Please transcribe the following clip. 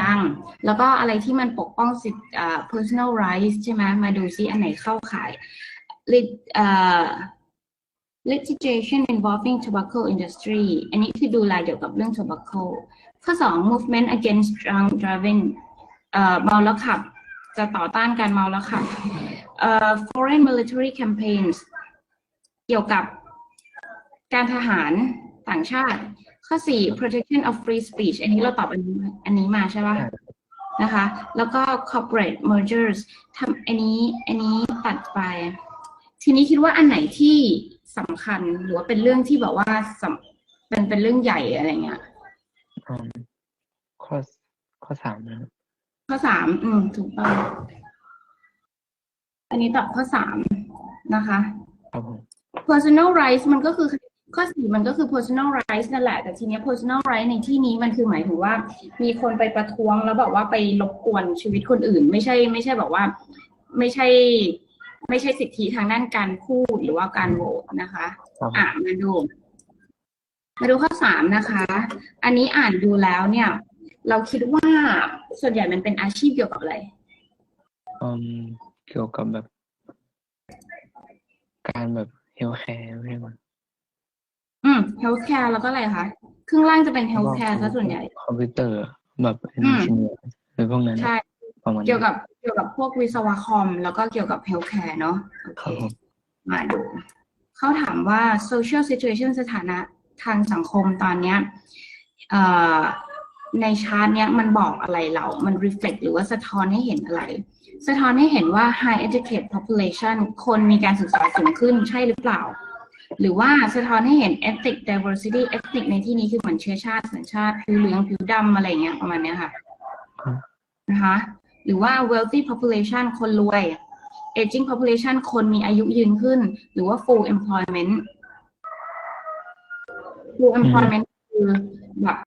ดังๆ แล้วก็อะไรที่มันปกป้องสิทธิ์ personal rights ใช่ไหมมาดูซิอันไหนเข้าข่าย lit litigation involving tobacco industry อันนี้คือดูรายเกี่ยวกับเรื่อง tobacco ข้อสอง movement against drunk driving เมาแล้วขับ จะต่อต้านการเมาแล้วขับ foreign military campaigns เกี่ยวกับการทหารต่างชาติ ข้อสี่ protection of free speech อันนี้เราตอบอันนี้อันนี้มาใช่ปะใช่นะคะ แล้วก็ corporate mergers ทำอันนี้อันนี้ตัดไป ทีนี้คิดว่าอันไหนที่สำคัญหรือว่าเป็นเรื่องที่แบบว่าสำเป็นเป็นเรื่องใหญ่อะไรเงี้ยอืมข้อข้อสามนะครับข้อสามอืมถูกต้องอันนี้ตอบข้อสามนะคะครับผม personal rights มันก็คือ ข้อสี่มันก็คือ personal rights นั่นแหละ แต่ทีเนี้ย personal rights ในที่นี้มันคือหมายถึงว่า มีคนไปประท้วงแล้วแบบว่าไปรบกวนชีวิตคนอื่น ไม่ใช่ ไม่ใช่แบบว่า ไม่ใช่ ไม่ใช่สิทธิทางด้านการพูดหรือว่าการโหวตนะคะครับผมอะมาดู มาดูข้อสามนะคะ อันนี้อ่านดูแล้วเนี่ย เราคิดว่าส่วนใหญ่มันเป็นอาชีพเกี่ยวกับอะไรอืมเกี่ยวกับแบบ การแบบเฮลแคร์ใช่ไหม อืม healthcare แล้วก็อะไรคะครึ่งล่างจะเป็น healthcare ซะส่วนใหญ่ คอมพิวเตอร์แบบอืมเอนจิเนียร์หรือพวกนั้นใช่ ประมาณเกี่ยวกับเกี่ยวกับพวกวิศวะคอม แล้วก็เกี่ยวกับ healthcare เนาะโอเคครับผมมาดูเขาถามว่า social situation สถานะทางสังคมตอนเนี้ยเอ่อในชาร์ตเนี้ยมันบอกอะไรเรา มัน reflect หรือว่าสะท้อนให้เห็นอะไร สะท้อนให้เห็นว่า high educated population คนมีการศึกษาสูงขึ้นใช่หรือเปล่า หรือว่าสะท้อนให้เห็น ethnic diversity ethnic ในที่นี้คือเหมือนเชื้อชาติสัญชาติผิวเหลืองผิวดำอะไรเงี้ยประมาณเนี้ยค่ะครับนะคะหรือว่า wealthy population คนรวย aging population คนมีอายุยืนขึ้น หรือว่า full employment full employment คือแบบ